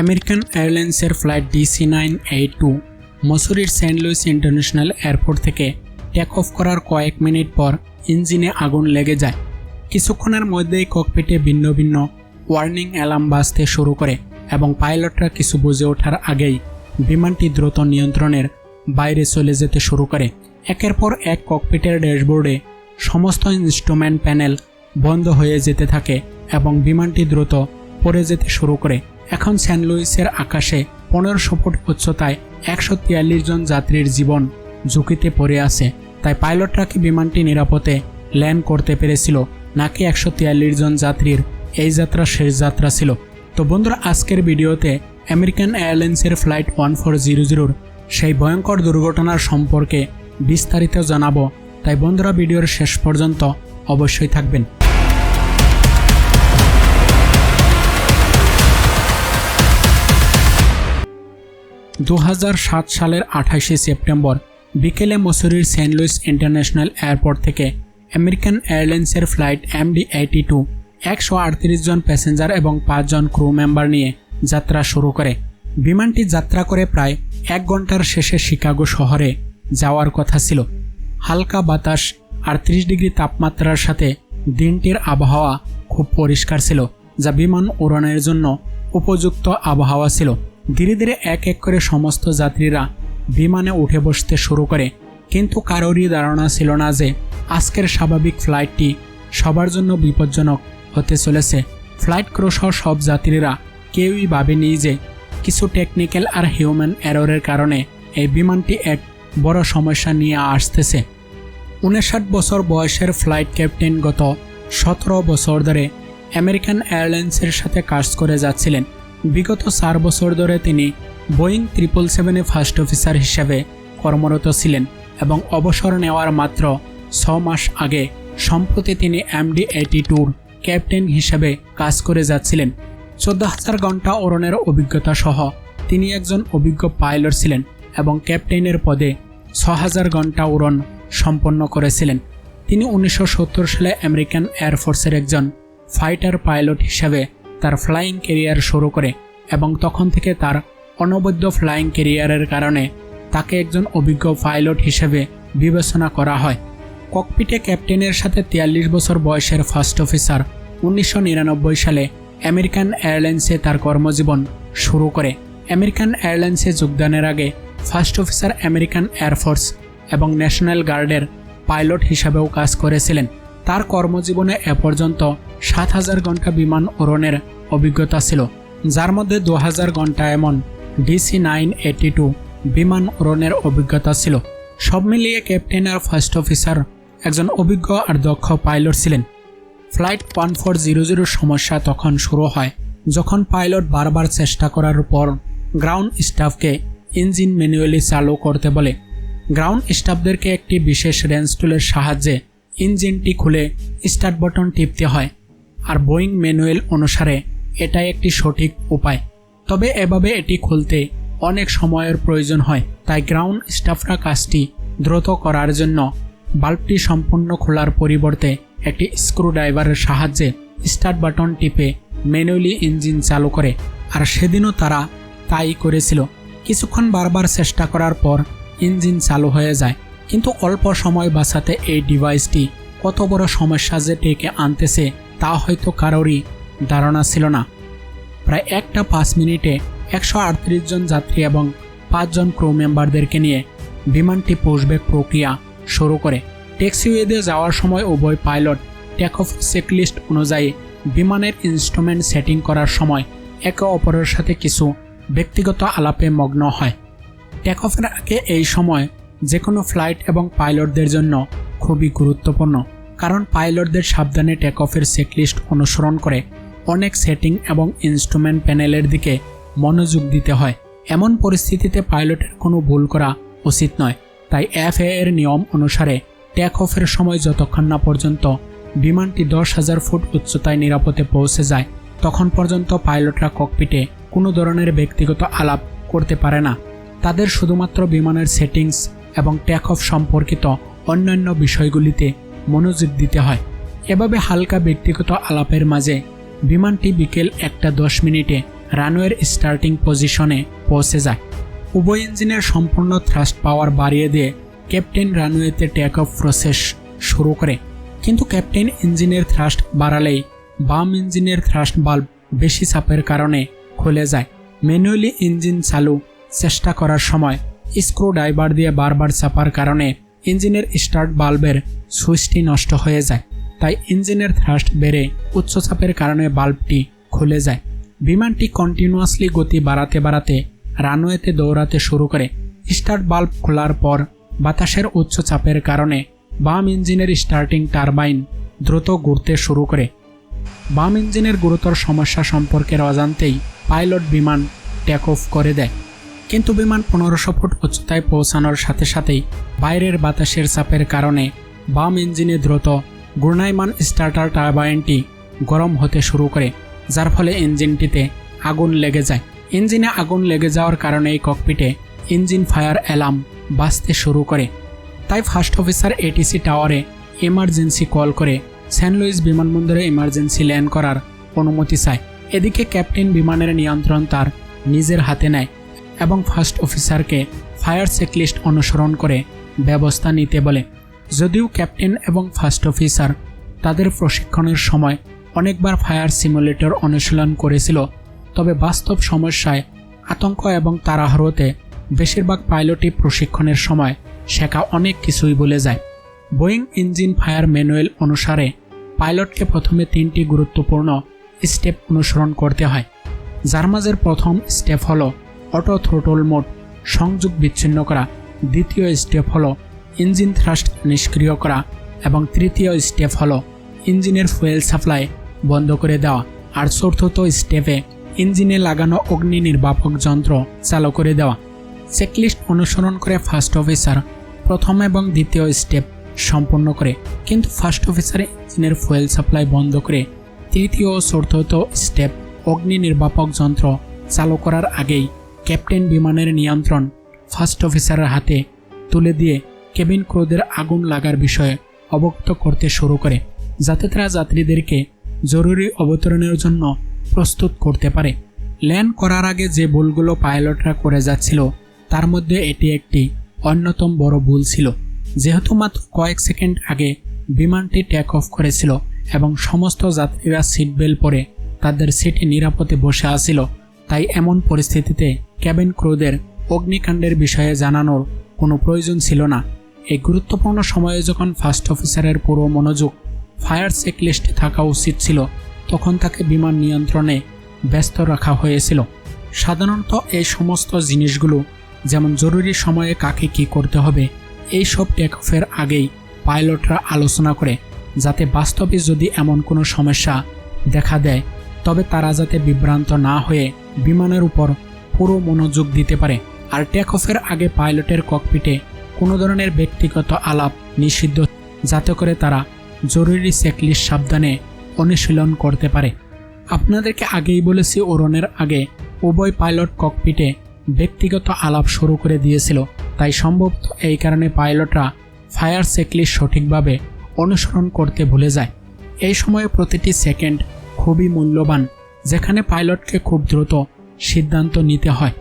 American এয়ারলাইন্সের flight DC nine eight two মসুরির Saint Louis international airport থেকে take off করার কয়েক মিনিট পর ইঞ্জিনে আগুন লেগে যায়। কিছুক্ষণের মধ্যেই ককপিটে ভিন্ন ভিন্ন ওয়ার্নিং অ্যালার্ম বাজতে শুরু করে এবং পাইলটরা কিছু বুঝে ওঠার আগেই বিমানটি দ্রুত নিয়ন্ত্রণের বাইরে চলে যেতে শুরু করে। একের পর এক ককপিটের ড্যাশবোর্ডে সমস্ত ইনস্ট্রুমেন্ট প্যানেল বন্ধ হয়ে যেতে থাকে এবং বিমানটি দ্রুত পড়ে যেতে শুরু করে। এখন সেন্ট লুইসের আকাশে পনেরোশো ফুট উচ্চতায় একশো তিয়াল্লিশ জন যাত্রীর জীবন ঝুঁকিতে পড়ে আছে। তাই পাইলটরা কি বিমানটি নিরাপদে ল্যান্ড করতে পেরেছিল, নাকি একশো তিয়াল্লিশ জন যাত্রীর এই যাত্রা শেষ যাত্রা ছিল। তো বন্ধুরা, আজকের ভিডিওতে আমেরিকান এয়ারলাইন্সের ফ্লাইট ওয়ান ফোর জিরো জিরোর সেই ভয়ঙ্কর দুর্ঘটনার সম্পর্কে বিস্তারিত জানাব। তাই বন্ধুরা, ভিডিওর শেষ পর্যন্ত অবশ্যই থাকবেন। দু হাজার সাত সালের আঠাশে সেপ্টেম্বর বিকেলে মসুরির সেন্ট লুইস ইন্টারন্যাশনাল এয়ারপোর্ট থেকে আমেরিকান এয়ারলাইন্সের ফ্লাইট এমডি এইটি টু একশো আটত্রিশ জন প্যাসেঞ্জার এবং পাঁচজন ক্রু মেম্বার নিয়ে যাত্রা শুরু করে। বিমানটি যাত্রা করে প্রায় এক ঘণ্টার শেষে শিকাগো শহরে যাওয়ার কথা ছিল। হালকা বাতাস আর ত্রিশ ডিগ্রি তাপমাত্রার সাথে দিনটির আবহাওয়া খুব পরিষ্কার ছিল, যা বিমান উড়ানের জন্য উপযুক্ত আবহাওয়া ছিল। ধীরে ধীরে এক এক করে সমস্ত যাত্রীরা বিমানে উঠে বসতে শুরু করে। কিন্তু কারোরই ধারণা ছিল না যে আজকের স্বাভাবিক ফ্লাইটটি সবার জন্য বিপজ্জনক হতে চলেছে। ফ্লাইট ক্রু সহ সব যাত্রীরা কেউই ভাবেনি যে কিছু টেকনিক্যাল আর হিউম্যান এররের কারণে এই বিমানটি এক বড় সমস্যা নিয়ে আসতেছে। উনষাট বছর বয়সের ফ্লাইট ক্যাপ্টেন গত সতেরো বছর ধরে আমেরিকান এয়ারলাইন্সের সাথে কাজ করে যাচ্ছিলেন। বিগত চার বছর ধরে তিনি বোয়িং ট্রিপল সেভেনে ফার্স্ট অফিসার হিসেবে কর্মরত ছিলেন এবং অবসর নেওয়ার মাত্র ছ মাস আগে সম্প্রতি তিনি এমডি এইটি টুর ক্যাপ্টেন হিসেবে কাজ করে যাচ্ছিলেন। চোদ্দ হাজার ঘণ্টা ওরনের অভিজ্ঞতা সহ তিনি একজন অভিজ্ঞ পাইলট ছিলেন এবং ক্যাপ্টেনের পদে ছ হাজার ঘণ্টা উড়ন সম্পন্ন করেছিলেন তিনি উনিশশো সত্তর সালে আমেরিকান এয়ারফোর্সের একজন ফাইটার পাইলট হিসেবে তার ফ্লাইং কেরিয়ার শুরু করে এবং তখন থেকে তার অনবদ্য ফ্লাইং কেরিয়ারের কারণে তাকে একজন অভিজ্ঞ পাইলট হিসেবে বিবেচনা করা হয়। ককপিটে ক্যাপ্টেনের সাথে তিয়াল্লিশ বছর বয়সের ফার্স্ট অফিসার উনিশশো নিরানব্বই সালে আমেরিকান এয়ারলাইন্সে তার কর্মজীবন শুরু করে। আমেরিকান এয়ারলাইন্সে যোগদানের আগে first officer American air force এবং ন্যাশনাল গার্ডের পাইলট হিসাবেও কাজ করেছিলেন। তার কর্মজীবনে এ পর্যন্ত সাত হাজার ঘণ্টা বিমান উড়নের অভিজ্ঞতা ছিল, যার মধ্যে দু হাজার ঘণ্টা এমন ডিসি নাইন এইটি টু বিমান উড়নের অভিজ্ঞতা ছিল। সব মিলিয়ে ক্যাপ্টেন আর ফার্স্ট অফিসার একজন অভিজ্ঞ আর দক্ষ পাইলট ছিলেন। ফ্লাইট ওয়ান ফোর জিরো জিরোর সমস্যা তখন শুরু হয়, যখন পাইলট বারবার চেষ্টা করার পর গ্রাউন্ড স্টাফকে ইঞ্জিন ম্যানুয়ালি চালু করতে বলে। গ্রাউন্ড স্টাফদেরকে একটি বিশেষ রেঞ্জ টুলের সাহায্যে ইঞ্জিনটি খুলে স্টার্ট বটন টিপতে হয়, আর বোয়িং ম্যানুয়াল অনুসারে এটা একটি সঠিক উপায়। তবে এভাবে এটি খুলতে অনেক সময়ের প্রয়োজন হয়, তাই গ্রাউন্ড স্টাফরা কাজটি দ্রুত করার জন্য বাল্বটি সম্পূর্ণ খোলার পরিবর্তে একটি স্ক্রু ড্রাইভারের সাহায্যে স্টার্ট বাটন টিপে ম্যানুয়ালি ইঞ্জিন চালু করে, আর সেদিনও তারা তাই করেছিল। কিছুক্ষণ বারবার চেষ্টা করার পর ইঞ্জিন চালু হয়ে যায়। কিন্তু অল্প সময় বাঁচাতে এই ডিভাইসটি কত বড় সমস্যা যে ডেকে আনতেছে তা হয়তো কারোরই ধারণা ছিল না। প্রায় একটা পাঁচ মিনিটে একশো আটত্রিশ জন যাত্রী এবং পাঁচজন ক্রু মেম্বারদেরকে নিয়ে বিমানটি পুশব্যাক প্রক্রিয়া শুরু করে। ট্যাক্সিওয়েতে যাওয়ার সময় উভয় পাইলট টেক অফ চেকলিস্ট অনুযায়ী বিমানের ইনস্ট্রুমেন্ট সেটিং করার সময় একে অপরের সাথে কিছু ব্যক্তিগত আলাপে মগ্ন হয়। টেক অফের আগে এই সময় যে কোনো ফ্লাইট এবং পাইলটদের জন্য খুবই গুরুত্বপূর্ণ, কারণ পাইলটদের সাবধানে টেক অফের চেকলিস্ট অনুসরণ করে অনেক সেটিং এবং ইনস্ট্রুমেন্ট প্যানেলের দিকে মনোযোগ দিতে হয়। এমন পরিস্থিতিতে পাইলটের কোনো ভুল করা উচিত নয়। তাই এফএ এর নিয়ম অনুসারে টেক অফের সময় যতক্ষণ না পর্যন্ত বিমানটি দশ হাজার ফুট উচ্চতায় নিরাপদে পৌঁছে যায়, তখন পর্যন্ত পাইলটরা ককপিটে কোনো ধরনের ব্যক্তিগত আলাপ করতে পারে না। তাদের শুধুমাত্র বিমানের সেটিংস এবং টেক অফ সম্পর্কিত অন্যান্য বিষয়গুলিতে মনোযোগ দিতে হয়। এভাবে হালকা ব্যক্তিগত আলাপের মাঝে বিমানটি বিকেল একটা দশ মিনিটে রানওয়ের স্টার্টিং পজিশনে পৌঁছে যায়। উভয় ইঞ্জিনের সম্পূর্ণ থ্রাস্ট পাওয়ার বাড়িয়ে দিয়ে ক্যাপ্টেন রানওয়েতে টেক অফ প্রসেস শুরু করে। কিন্তু ক্যাপ্টেন ইঞ্জিনের থ্রাস্ট বাড়ালেই বাম ইঞ্জিনের থ্রাস্ট বাল্ব বেশি চাপের কারণে খুলে যায়। ম্যানুয়ালি ইঞ্জিন চালু চেষ্টা করার সময় স্ক্রু ড্রাইভার দিয়ে বারবার চাপার কারণে ইঞ্জিনের স্টার্ট বাল্বের সুইচটি নষ্ট হয়ে যায়। তাই ইঞ্জিনের থ্রাস্ট বেড়ে উচ্চচাপের কারণে বাল্বটি খুলে যায়। বিমানটি কন্টিনিউয়াসলি গতি বাড়াতে বাড়াতে রানওয়েতে দৌড়াতে শুরু করে। স্টার্ট বাল্ব খোলার পর বাতাসের উচ্চ চাপের কারণে বাম ইঞ্জিনের স্টার্টিং টারবাইন দ্রুত ঘুরতে শুরু করে। বাম ইঞ্জিনের গুরুতর সমস্যা সম্পর্কের অজান্তেই পাইলট বিমান টেক অফ করে দেয়। কিন্তু বিমান পনেরোশো ফুট উচ্চতায় পৌঁছানোর সাথে সাথেই বাইরের বাতাসের চাপের কারণে বাম ইঞ্জিনে দ্রুত ঘূর্ণায়মান স্টার্টার টারবাইনটি গরম হতে শুরু করে, যার ফলে ইঞ্জিনটিতে আগুন লেগে যায়। ইঞ্জিনে আগুন লেগে যাওয়ার কারণে এই ককপিটে ইঞ্জিন ফায়ার অ্যালার্ম বাঁচতে শুরু করে। তাই ফার্স্ট অফিসার এটিসি টাওয়ারে এমার্জেন্সি কল করে সেন্ট লুইস বিমানবন্দরে ইমার্জেন্সি ল্যান্ড করার অনুমতি চায়। এদিকে ক্যাপ্টেন বিমানের নিয়ন্ত্রণ তার নিজের হাতে নেয়। এবং ফার্স্ট অফিসারকে ফায়ার চেকলিস্ট অনুসরণ করে ব্যবস্থা নিতে বলে। যদিও ক্যাপ্টেন এবং ফার্স্ট অফিসার তাদের প্রশিক্ষণের সময় অনেকবার ফায়ার সিমুলেটর অনুশীলন করেছিল, তবে বাস্তব সমস্যায় আতঙ্ক এবং তাড়াহুড়োতে বেশিরভাগ পাইলটই প্রশিক্ষণের সময় শেখা অনেক কিছুই বলে যায়। বোয়িং ইঞ্জিন ফায়ার ম্যানুয়াল অনুসারে পাইলটকে প্রথমে তিনটি গুরুত্বপূর্ণ স্টেপ অনুসরণ করতে হয়। যার মাঝের প্রথম স্টেপ হলো অটো থ্রোটল মোড সংযোগ বিচ্ছিন্ন করা, দ্বিতীয় স্টেপ হলো ইঞ্জিন থ্রাস্ট নিষ্ক্রিয় করা এবং তৃতীয় স্টেপ হলো ইঞ্জিনের ফুয়েল সাপ্লাই বন্ধ করে দেওয়া। আর চতুর্থ স্টেপে ইঞ্জিনে লাগানো অগ্নি নির্বাপক যন্ত্র চালু করে দেওয়া। চেকলিস্ট অনুসরণ করে ফার্স্ট অফিসার প্রথম এবং দ্বিতীয় স্টেপ সম্পন্ন করে, কিন্তু ফার্স্ট অফিসার ইঞ্জিনের ফুয়েল সাপ্লাই বন্ধ করে তৃতীয় ও চতুর্থ স্টেপ অগ্নি নির্বাপক যন্ত্র চালু করার আগেই ক্যাপ্টেন বিমানের নিয়ন্ত্রণ ফার্স্ট অফিসারের হাতে তুলে দিয়ে কেবিন ক্রোদের আগুন লাগার বিষয়ে অবগত করতে শুরু করে, যাতে তারা যাত্রীদেরকে জরুরি অবতরণের জন্য প্রস্তুত করতে পারে। ল্যান্ড করার আগে যে ভুলগুলো পাইলটরা করে যাচ্ছিল, তার মধ্যে এটি একটি অন্যতম বড় ভুল ছিল। যেহেতু মাত্র কয়েক সেকেন্ড আগে বিমানটি টেক অফ করেছিল এবং সমস্ত যাত্রীরা সিট বেল্ট পরে তাদের সিটে নিরাপদে বসে আসিল তাই এমন পরিস্থিতিতে ক্যাবিন ক্রুদের অগ্নিকাণ্ডের বিষয়ে জানানোর কোনো প্রয়োজন ছিল না। এই গুরুত্বপূর্ণ সময়ে যখন ফার্স্ট অফিসারের পুরো মনোযোগ ফায়ার চেকলিস্টে থাকা উচিত ছিল, তখন তাকে বিমান নিয়ন্ত্রণে ব্যস্ত রাখা হয়েছিল। সাধারণত এই সমস্ত জিনিসগুলো যেমন জরুরি সময়ে কাকে কি করতে হবে, এই সব টেক অফের আগেই পাইলটরা আলোচনা করে, যাতে বাস্তবে যদি এমন কোনো সমস্যা দেখা দেয় তবে তারা যাতে বিভ্রান্ত না হয়ে বিমানের উপর পুরো মনোযোগ দিতে পারে। আর টেক অফের আগে পাইলটের ককপিটে কোনো ধরনের ব্যক্তিগত আলাপ নিষিদ্ধ, যাতে করে তারা জরুরি চেকলিস্ট সাবধানে অনুশীলন করতে পারে। আপনাদেরকে আগেই বলেছি, ওরনের আগে উভয় পাইলট ককপিটে ব্যক্তিগত আলাপ শুরু করে দিয়েছিল। তাই সম্ভবত এই কারণে পাইলটরা ফায়ার চেকলিস্ট সঠিকভাবে অনুসরণ করতে ভুলে যায়। এই সময়ে প্রতিটি সেকেন্ড খুবই মূল্যবান, যেখানে পাইলটকে খুব দ্রুত সিদ্ধান্ত নিতে হয়।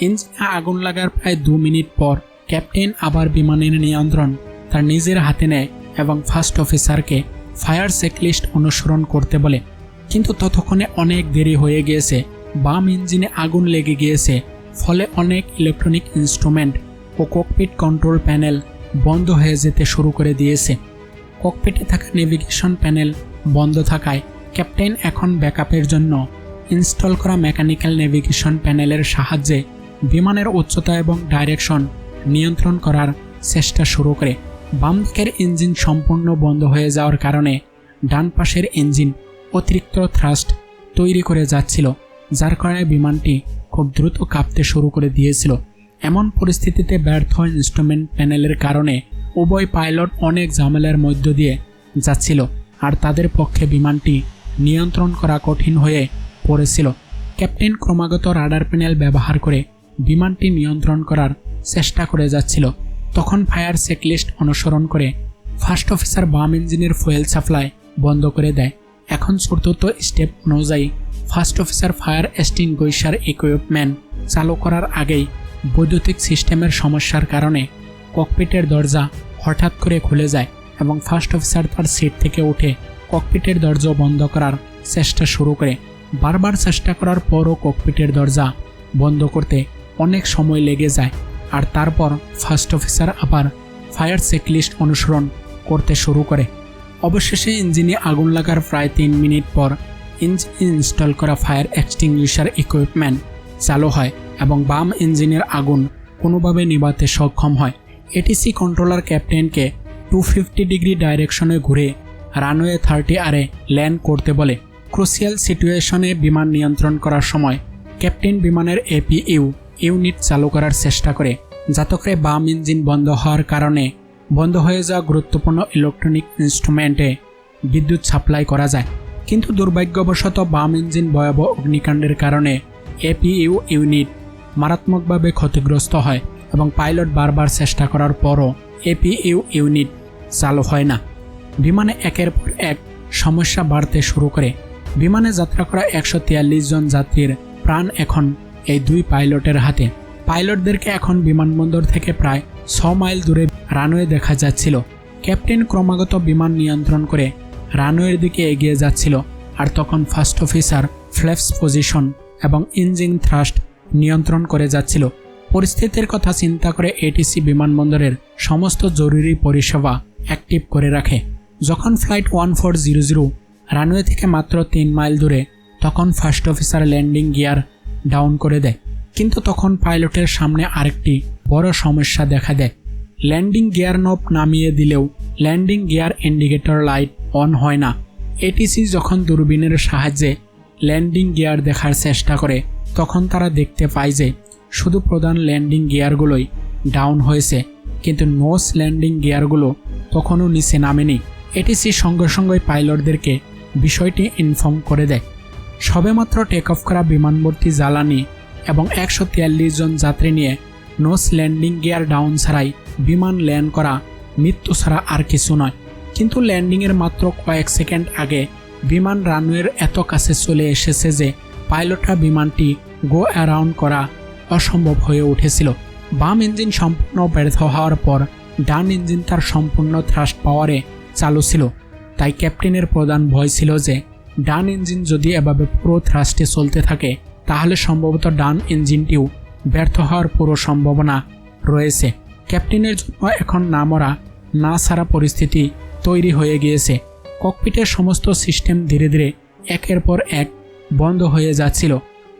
ইঞ্জিনে আগুন লাগার প্রায় দু মিনিট পর ক্যাপ্টেন আবার বিমানের নিয়ন্ত্রণ তার নিজের হাতে নেয় এবং ফার্স্ট অফিসারকে ফায়ার চেকলিস্ট অনুসরণ করতে বলে। কিন্তু ততক্ষণে অনেক দেরি হয়ে গিয়েছে। বাম ইঞ্জিনে আগুন লেগে গিয়েছে, ফলে অনেক ইলেকট্রনিক ইনস্ট্রুমেন্ট ও ককপিট কন্ট্রোল প্যানেল বন্ধ হয়ে যেতে শুরু করে দিয়েছে। ককপিটে থাকা নেভিগেশন প্যানেল বন্ধ থাকায় ক্যাপ্টেন এখন ব্যাকআপের জন্য ইনস্টল করা মেকানিক্যাল নেভিগেশন প্যানেলের সাহায্যে বিমানের উচ্চতা এবং ডাইরেকশন নিয়ন্ত্রণ করার চেষ্টা শুরু করে। বাম দিকের ইঞ্জিন সম্পূর্ণ বন্ধ হয়ে যাওয়ার কারণে ডান পাশের ইঞ্জিন অতিরিক্ত থ্রাস্ট তৈরি করে যাচ্ছিল, যার কারণে বিমানটি খুব দ্রুত কাঁপতে শুরু করে দিয়েছিল। এমন পরিস্থিতিতে ব্যর্থ ইনস্ট্রুমেন্ট প্যানেলের কারণে উভয় পাইলট অনেক ঝামেলার মধ্য দিয়ে যাচ্ছিল, আর তাদের পক্ষে বিমানটি নিয়ন্ত্রণ করা কঠিন হয়ে পড়েছিল। ক্যাপ্টেন ক্রমাগত রাডার প্যানেল ব্যবহার করে বিমানটি নিয়ন্ত্রণ করার চেষ্টা করে যাচ্ছিল। তখন ফায়ার চেকলিস্ট অনুসরণ করে ফার্স্ট অফিসার বাম ইঞ্জিনের ফুয়েল সাপ্লাই বন্ধ করে দেয়। এখন চতুর্থ স্টেপ অনুযায়ী first officer fire extinguisher equipment চালু করার আগেই বৈদ্যুতিক সিস্টেমের সমস্যার কারণে ককপিটের দরজা হঠাৎ করে খুলে যায় এবং ফার্স্ট অফিসার তার সিট থেকে উঠে ককপিটের দরজা বন্ধ করার চেষ্টা শুরু করে। বারবার চেষ্টা করার পরও ককপিটের দরজা বন্ধ করতে অনেক সময় লেগে যায়। আর তারপর ফার্স্ট অফিসার আবার ফায়ার চেকলিস্ট অনুসরণ করতে শুরু করে। অবশেষে ইঞ্জিনে আগুন লাগার প্রায় তিন মিনিট পর ইঞ্জিন ইনস্টল করা ফায়ার এক্সটিংগুইশার ইকুইপমেন্ট চালু হয় এবং বাম ইঞ্জিনের আগুন কোনোভাবে নিভাতে সক্ষম হয়। এটিসি কন্ট্রোলার ক্যাপ্টেনকে টু ফিফটি ডিগ্রি ডাইরেকশনে ঘুরে রানওয়ে থার্টি আরে ল্যান্ড করতে বলে। ক্রুশিয়াল সিচুয়েশনে বিমান নিয়ন্ত্রণ করার সময় ক্যাপ্টেন বিমানের এপিইউ ইউনিট চালু করার চেষ্টা করে। যাতে করে বাম ইঞ্জিন বন্ধ হওয়ার কারণে বন্ধ হয়ে যাওয়া গুরুত্বপূর্ণ ইলেকট্রনিক ইনস্ট্রুমেন্টে বিদ্যুৎ সাপ্লাই করা যায়। কিন্তু দুর্ভাগ্যবশত বাম ইঞ্জিন ভয়াবহ অগ্নিকাণ্ডের কারণে এপিইউ ইউনিট মারাত্মকভাবে ক্ষতিগ্রস্ত হয় এবং পাইলট বারবার চেষ্টা করার পরও এপিইউ ইউনিট চালু হয় না। বিমানে একের পর এক সমস্যা বাড়তে শুরু করে। বিমানে যাত্রা করা একশো তিয়াল্লিশ জন যাত্রীর প্রাণ এখন এই দুই পাইলটের হাতে। পাইলটদেরকে এখন বিমানবন্দর থেকে প্রায় ছ মাইল দূরে রানওয়ে দেখা যাচ্ছিল। ক্যাপ্টেন ক্রমাগত বিমান নিয়ন্ত্রণ করে রানওয়ের দিকে এগিয়ে যাচ্ছিল আর তখন ফার্স্ট অফিসার ফ্ল্যাপস পজিশন এবং ইঞ্জিন থ্রাস্ট নিয়ন্ত্রণ করে যাচ্ছিল। পরিস্থিতির কথা চিন্তা করে এটিসি বিমানবন্দরের সমস্ত জরুরি পরিষেবা অ্যাক্টিভ করে রাখে। যখন flight one four zero zero runway থেকে মাত্র তিন মাইল দূরে, তখন first officer landing gear down করে দেয়। কিন্তু তখন পাইলটের সামনে আরেকটি বড় সমস্যা দেখা দেয়। ল্যান্ডিং গিয়ার নব নামিয়ে দিলেও landing gear indicator light on হয় না। এটিসি যখন দূরবীনের সাহায্যে ল্যান্ডিং গিয়ার দেখার চেষ্টা করে, তখন তারা দেখতে পায় যে শুধু প্রধান ল্যান্ডিং গিয়ারগুলোই ডাউন হয়েছে। কিন্তু নোস ল্যান্ডিং গিয়ারগুলো তখনও নিচে নামেনি। এটিসি সঙ্গে সঙ্গে পাইলটদেরকে বিষয়টি ইনফর্ম করে দেয়। সবেমাত্র টেক অফ করা বিমানবর্তী জ্বালানি এবং একশো তিয়াল্লিশ জন যাত্রী নিয়ে নোস ল্যান্ডিং গিয়ার ডাউন ছাড়াই বিমান ল্যান্ড করা মৃত্যু ছাড়া আর কিছু নয়। কিন্তু ল্যান্ডিংয়ের মাত্র কয়েক সেকেন্ড আগে বিমান রানওয়ের এত কাছে চলে এসেছে যে পাইলটরা বিমানটি গো অ্যারাউন্ড করা অসম্ভব হয়ে উঠেছিল। বাম ইঞ্জিন সম্পূর্ণ ব্যর্থ হওয়ার পর ডান ইঞ্জিন তার সম্পূর্ণ থ্রাস্ট পাওয়ারে চালু ছিল। তাই ক্যাপ্টেনের প্রধান ভয় ছিল যে, ডান ইঞ্জিন যদি এভাবে পুরো থ্রাস্টে চলতে থাকে, তাহলে সম্ভবত ডান ইঞ্জিনটিও ব্যর্থ হওয়ার পুরো সম্ভাবনা রয়েছে। ক্যাপ্টেনের জন্য এখন না মরা, না ছাড়া পরিস্থিতি তৈরি হয়ে গিয়েছে। ককপিটের সমস্ত সিস্টেম ধীরে ধীরে একের পর এক বন্ধ হয়ে যাচ্ছিল।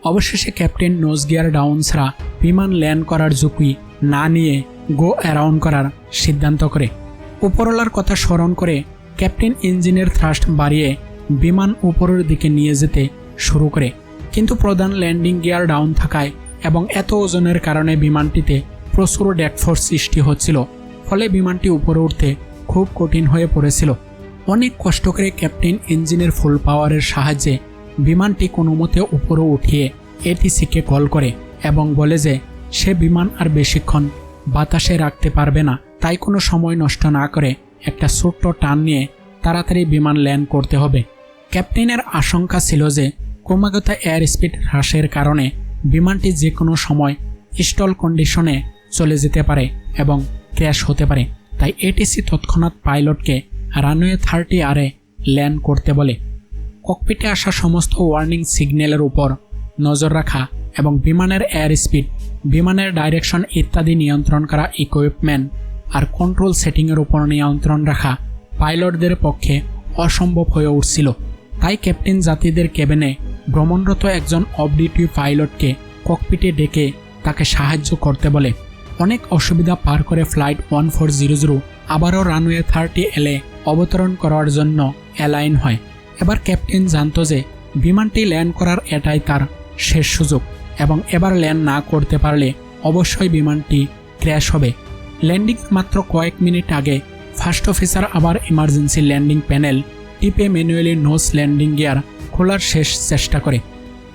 অবশেষে ক্যাপ্টেন নোজ গিয়ার ডাউন ছাড়া বিমান ল্যান্ড করার ঝুঁকি না নিয়ে গো অ্যারাউন্ড করার সিদ্ধান্ত করে। উপরওয়ালার কথা স্মরণ করে ক্যাপ্টেন ইঞ্জিনের থ্রাস্ট বাড়িয়ে বিমান উপরের দিকে নিয়ে যেতে শুরু করে। কিন্তু প্রধান ল্যান্ডিং গিয়ার ডাউন থাকায় এবং এত ওজনের কারণে বিমানটিতে প্রচুর ড্যাকফোর্স সৃষ্টি হচ্ছিল, ফলে বিমানটি উপরে উঠতে খুব কঠিন হয়ে পড়েছিল। অনেক কষ্ট করে ক্যাপ্টেন ইঞ্জিনের ফুল পাওয়ারের সাহায্যে বিমানটি কোনো মতে উপরে উঠিয়ে এটিসিকে কল করে এবং বলে যে, সে বিমান আর বেশিক্ষণ বাতাসে রাখতে পারবে না। তাই কোনো সময় নষ্ট না করে একটা ছোট্ট টান নিয়ে তাড়াতাড়ি বিমান ল্যান্ড করতে হবে। ক্যাপ্টেনের আশঙ্কা ছিল যে ক্রমাগত এয়ার স্পিড হ্রাসের কারণে বিমানটি যে কোনো সময় স্টল কন্ডিশনে চলে যেতে পারে এবং ক্র্যাশ হতে পারে। তাই এটিসি তৎক্ষণাৎ পাইলটকে রানওয়ে থার্টি আরে ল্যান্ড করতে বলে। ককপিটে আসা সমস্ত ওয়ার্নিং সিগন্যালের উপর নজর রাখা এবং বিমানের এয়ার স্পিড, বিমানের ডাইরেকশন ইত্যাদি নিয়ন্ত্রণ করা ইকুইপমেন্ট আর কন্ট্রোল সেটিংয়ের উপর নিয়ন্ত্রণ রাখা পাইলটদের পক্ষে অসম্ভব হয়ে উঠছিল। তাই ক্যাপ্টেন জাতিদের কেবিনে ভ্রমণরত একজন অবডিটি পাইলটকে ককপিটে ডেকে তাকে সাহায্য করতে বলে। অনেক অসুবিধা পার করে flight one four zero zero আবারও রানওয়ে থার্টি এলে অবতরণ করার জন্য অ্যালাইন হয়। এবার ক্যাপ্টেন জানত যে বিমানটি ল্যান্ড করার এটাই তার শেষ সুযোগ এবং এবার ল্যান্ড না করতে পারলে অবশ্যই বিমানটি ক্র্যাশ হবে। ল্যান্ডিং মাত্র কয়েক মিনিট আগে ফার্স্ট অফিসার আবার ইমার্জেন্সি ল্যান্ডিং প্যানেল টিপে ম্যানুয়ালি নোস ল্যান্ডিং গিয়ার খোলার শেষ চেষ্টা করে।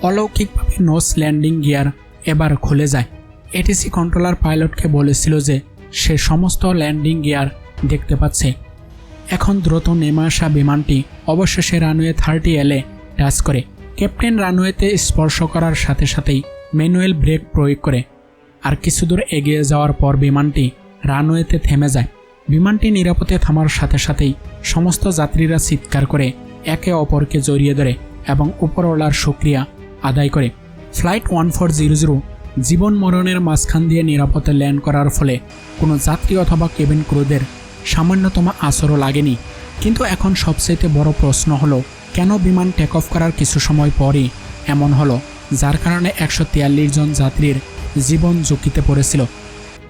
অলৌকিকভাবে নোস ল্যান্ডিং গিয়ার এবার খুলে যায়। এটিসি কন্ট্রোলার পাইলটকে বলেছিল যে সে সমস্ত ল্যান্ডিং গিয়ার দেখতে পাচ্ছে। এখন দ্রুত নেমে আসা বিমানটি অবশেষে রানওয়ে থার্টি এলে টাচ করে। ক্যাপ্টেন রানওয়েতে স্পর্শ করার সাথে সাথেই ম্যানুয়াল ব্রেক প্রয়োগ করে। আর কিছু দূর এগিয়ে যাওয়ার পর বিমানটি রানওয়েতে থেমে যায়। বিমানটি নিরাপদে থামার সাথে সাথেই সমস্ত যাত্রীরা চিৎকার করে, একে অপরকে জড়িয়ে ধরে এবং উপরওয়ালার সুক্রিয়া আদায় করে। Flight one four zero zero জীবন মরণের মাঝখান দিয়ে নিরাপদে ল্যান্ড করার ফলে কোনো যাত্রী অথবা কেবিন ক্রুদের সামান্যতম আসরও লাগেনি। কিন্তু এখন সবচাইতে বড় প্রশ্ন হলো, কেন বিমান টেক অফ করার কিছু সময় পরই এমন হলো, যার কারণে একশো জন যাত্রীর জীবন ঝুঁকিতে পড়েছিল।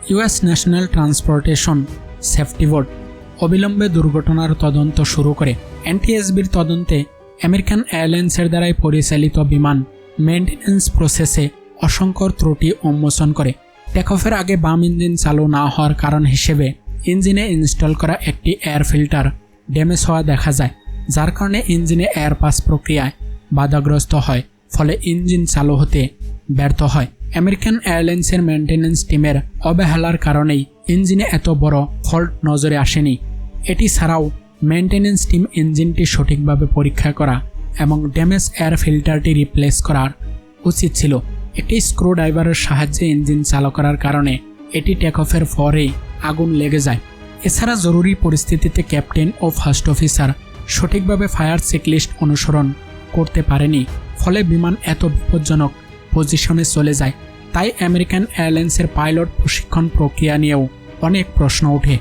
US National Transportation Safety Board অবিলম্বে দুর্ঘটনার তদন্ত শুরু করে। এনটিএসবির তদন্তে আমেরিকান এয়ারলাইন্সের দ্বারাই পরিচালিত বিমান মেনটেন্যান্স প্রসেসে অসংখ্য ত্রুটি উন্মোচন করে। টেকঅফের আগে বাম ইঞ্জিন চালু না হওয়ার কারণ হিসেবে ইঞ্জিনে ইনস্টল করা একটি এয়ার ফিল্টার ড্যামেজ হওয়া দেখা যায়, যার কারণে ইঞ্জিনে এয়ার পাস প্রক্রিয়ায় বাধাগ্রস্ত হয়, ফলে ইঞ্জিন চালু হতে ব্যর্থ হয়। আমেরিকান এয়ারলাইন্সের মেনটেন্যান্স টিমের অবহেলার কারণেই ইঞ্জিনে এত বড় ফল্ট নজরে আসেনি। এটি ছাড়াও মেনটেন্যান্স টিম ইঞ্জিনটি সঠিকভাবে পরীক্ষা করা এবং ড্যামেজ এয়ার ফিল্টারটি রিপ্লেস করার উচিত ছিল। একটি স্ক্রু ড্রাইভারের সাহায্যে ইঞ্জিন চালু করার কারণে এটি টেক অফের পরেই আগুন লেগে যায়। এছাড়া জরুরি পরিস্থিতিতে ক্যাপ্টেন ও ফার্স্ট অফিসার সঠিকভাবে ফায়ার চেকলিস্ট অনুসরণ করতে পারেনি, ফলে বিমান এত বিপজ্জনক পজিশনে চলে যায়। তাই আমেরিকান এয়ারলাইন্সের পাইলট প্রশিক্ষণ প্রক্রিয়া নিয়েও অনেক প্রশ্ন ওঠে।